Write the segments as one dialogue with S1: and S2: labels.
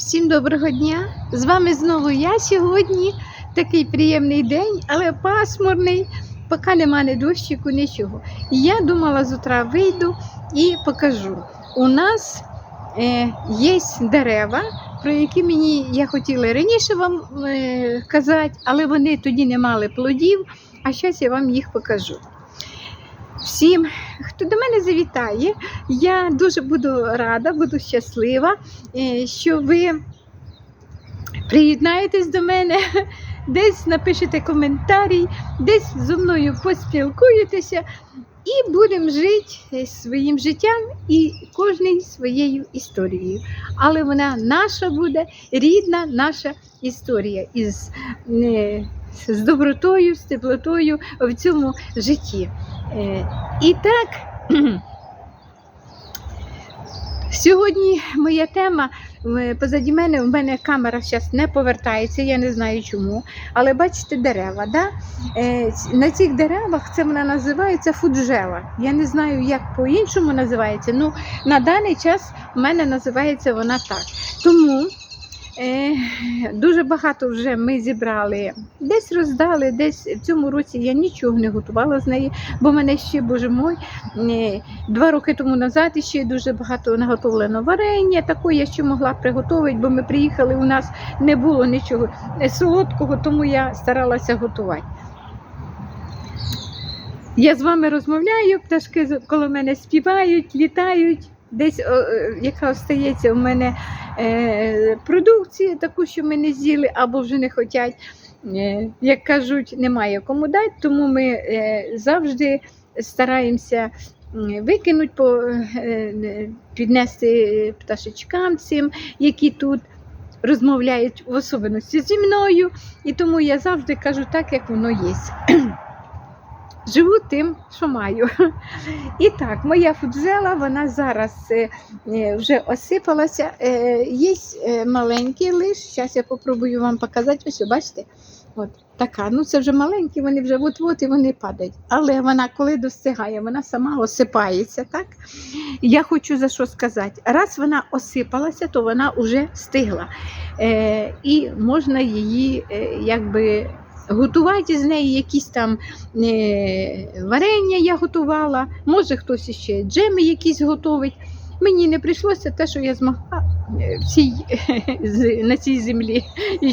S1: Всім доброго дня! З вами знову я сьогодні. Такий приємний день, але пасмурний, поки нема ні дощику, нічого. І Я думала, з утра вийду і покажу. У нас е, є дерева, про які мені я хотіла раніше вам е, казати, але вони тоді не мали плодів, а зараз я вам їх покажу. Всім, хто до мене завітає, я дуже буду рада, буду щаслива, е, що ви приєднаєтесь до мене, десь напишете коментарі, десь зі мною поспілкуєтеся і будемо жити своїм життям і кожний своєю історією. Але вона наша буде, рідна наша історія із, е, з добротою, з теплотою в цьому житті. Е, І так, сьогодні моя тема. Позаді мене у мене камера зараз не повертається, я не знаю чому. Але бачите дерева. Да? Е, На цих деревах це вона називається фуджела. Я не знаю, як по-іншому називається. Ну, на даний час в мене називається вона так. Тому дуже багато вже ми зібрали, десь роздали, десь в цьому році я нічого не готувала з неї, бо мене ще, боже мой, е, два роки тому назад ще дуже багато наготовлено варення. Такого я ще могла приготувати, бо ми приїхали, у нас не було нічого е, солодкого, тому я старалася готувати. Я з вами розмовляю, пташки коло мене співають, літають. Десь е, яка остається у мене е, продукція, таку, що ми не з'їли або вже не хочуть. Е, як кажуть, немає кому дати, тому ми е, завжди стараємося е, піднести пташечкам цим, які тут розмовляють в особливості зі мною. І тому я завжди кажу так, як воно є. Живу тим, що маю. І так, моя фудзела, вона зараз е, е, вже осипалася. Е, Є маленький лиш. Зараз я попробую вам показати. Ось, бачите? От така. Ну це вже маленькі, вони вже от-от і вони падають. Але вона, коли достигає, вона сама осипається. так? Я хочу за що сказати. Раз вона осипалася, то вона вже стигла. Е, і можна її е, якби. Готувати з неї якісь там е, варення я готувала, може хтось ще джеми якісь готовить. Мені не прийшлося те, що я змогла е, цій, на цій землі.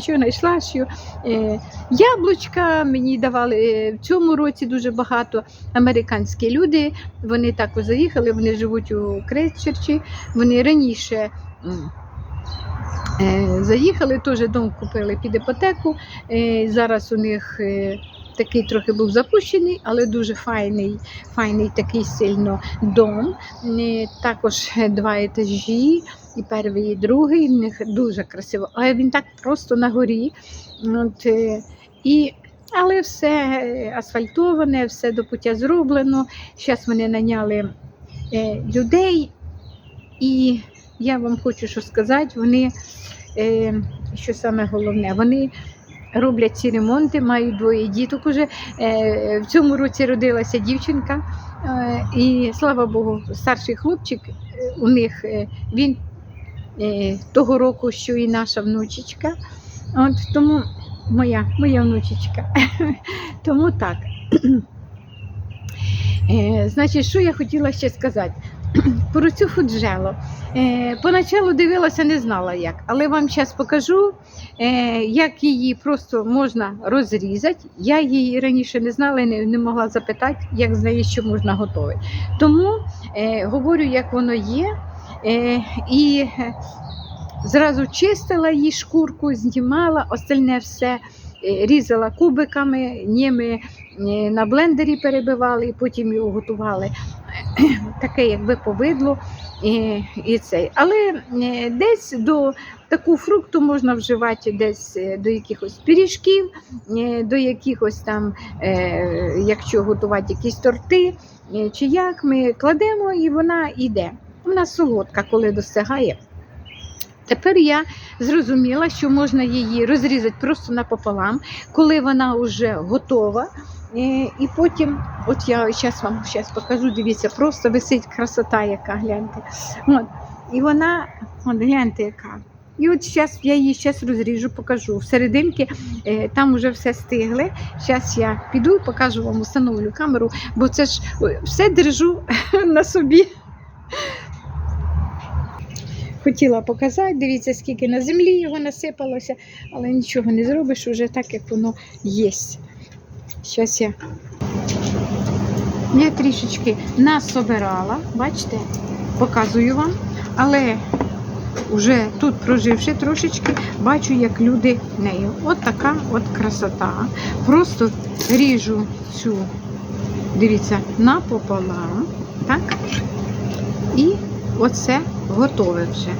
S1: Що знайшла, що е, яблучка мені давали в цьому році дуже багато американські люди. Вони також заїхали, вони живуть у Крейсчерчі. Вони раніше. Е, Заїхали, теж дом купили під іпотеку. Е, Зараз у них е, такий трохи був запущений, але дуже файний, файний такий сильно дом. Також два етажі, і перший, і другий. В них дуже красиво. Але він так просто на горі. От, і, але все асфальтоване, все до пуття зроблено. Зараз вони наняли людей, і я вам хочу що сказати, вони, е, що саме головне, вони роблять ці ремонти, мають двоє діток уже. Е, в цьому році родилася дівчинка, е, і слава Богу, старший хлопчик е, у них е, він е, того року, що і наша внучечка. От тому моя, моя внучечка. тому так. Е, значить, що я хотіла ще сказати? Про цю фуджело. Е, поначалу дивилася, не знала як, але вам зараз покажу, е, як її просто можна розрізати. Я її раніше не знала і не, могла запитати, як з неї що можна готувати. Тому е, говорю, як воно є. І зразу чистила її шкурку, знімала, остальне все різала кубиками, ними е, на блендері перебивали і потім його готували. Таке, якби повидло і, і цей. Але е, десь до таку фрукту можна вживати десь е, до якихось пиріжків, е, до якихось там, якщо готувати якісь торти, чи як ми кладемо і вона йде. Вона солодка, коли достигає. Тепер я зрозуміла, що можна її розрізати просто напополам, коли вона вже готова. Е, І потім, от я зараз вам щас покажу, дивіться, просто висить красота, яка гляньте. От. І вона, от гляньте, яка. І от зараз я її зараз розріжу, покажу. Всерединки е, там вже все стигли. Зараз я піду і покажу вам, установлю камеру, бо це ж все держу на собі. Хотіла показати, дивіться, скільки на землі його насипалося, але нічого не зробиш, уже так, як воно є. Зараз я, я трішечки насобирала, бачите, показую вам, але вже тут проживши трошечки, бачу, як люди нею. От така от красота. Просто ріжу цю, дивіться, напополам, так? І оце готове вже.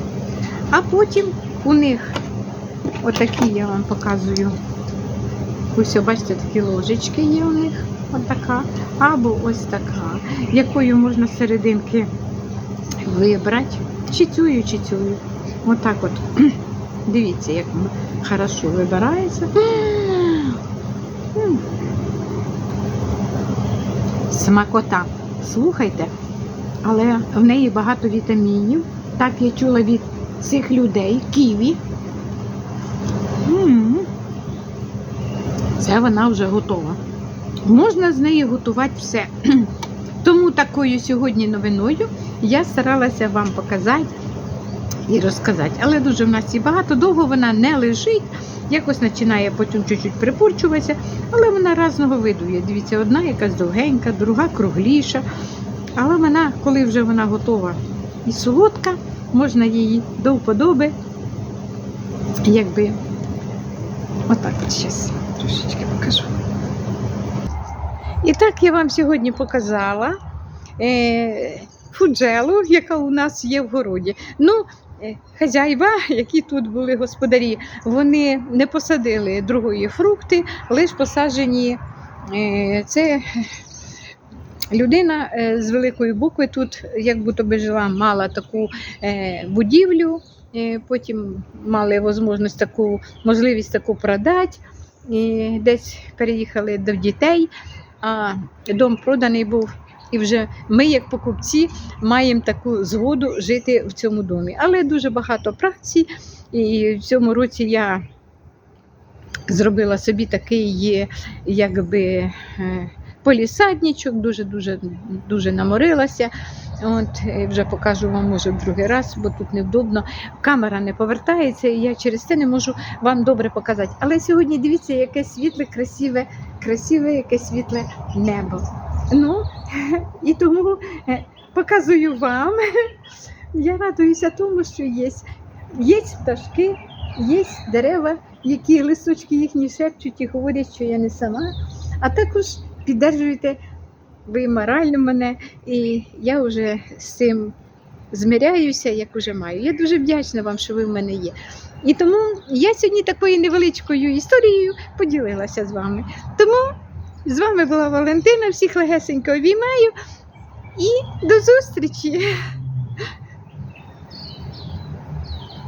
S1: А потім у них отакі я вам показую. Ось, бачите, такі ложечки є у них. Отака. Або ось така, якою можна серединки вибрати. Чи цюю, чи цюю. Отак от. Дивіться, як хорошо вибирається. Смакота. Слухайте, але в неї багато вітамінів. Так я чула від цих людей. Ківі. М. Це вона вже готова. Можна з неї готувати все. Тому такою сьогодні новиною я старалася вам показати і розказати. Але дуже в нас і багато, довго вона не лежить, якось починає потім чуть-чуть припурчуватися, але вона різного виду є. Дивіться, одна якась довгенька, друга кругліша. Але вона, коли вже вона готова і солодка, можна її до вподоби, якби отак от зараз трошечки покажу. І так я вам сьогодні показала е, фуджелу, яка у нас є в городі. Ну, е, хазяїва, які тут були господарі, вони не посадили другої фрукти, лише посаджені. Е, це людина з великої букви тут, як будто би жила, мала таку будівлю, потім мали таку, можливість таку продати, і десь переїхали до дітей, а дом проданий був. І вже ми, як покупці, маємо таку згоду жити в цьому домі. Але дуже багато праці, і в цьому році я зробила собі такий, якби. е, Полісадничок, дуже дуже дуже наморилася. От вже покажу вам може в другий раз, бо тут невдобно. Камера не повертається, і я через це не можу вам добре показати. Але сьогодні дивіться, яке світле, красиве, красиве, яке світле небо. Ну і тому е, показую вам. Я радуюся тому, що є. Є пташки, є дерева, які листочки їхні шепчуть і говорять, що я не сама. А також піддержуєте ви морально мене, і я вже з цим змиряюся, як уже маю. Я дуже вдячна вам, що ви в мене є. І тому я сьогодні такою невеличкою історією поділилася з вами. Тому з вами була Валентина, всіх легесенько обіймаю і до зустрічі!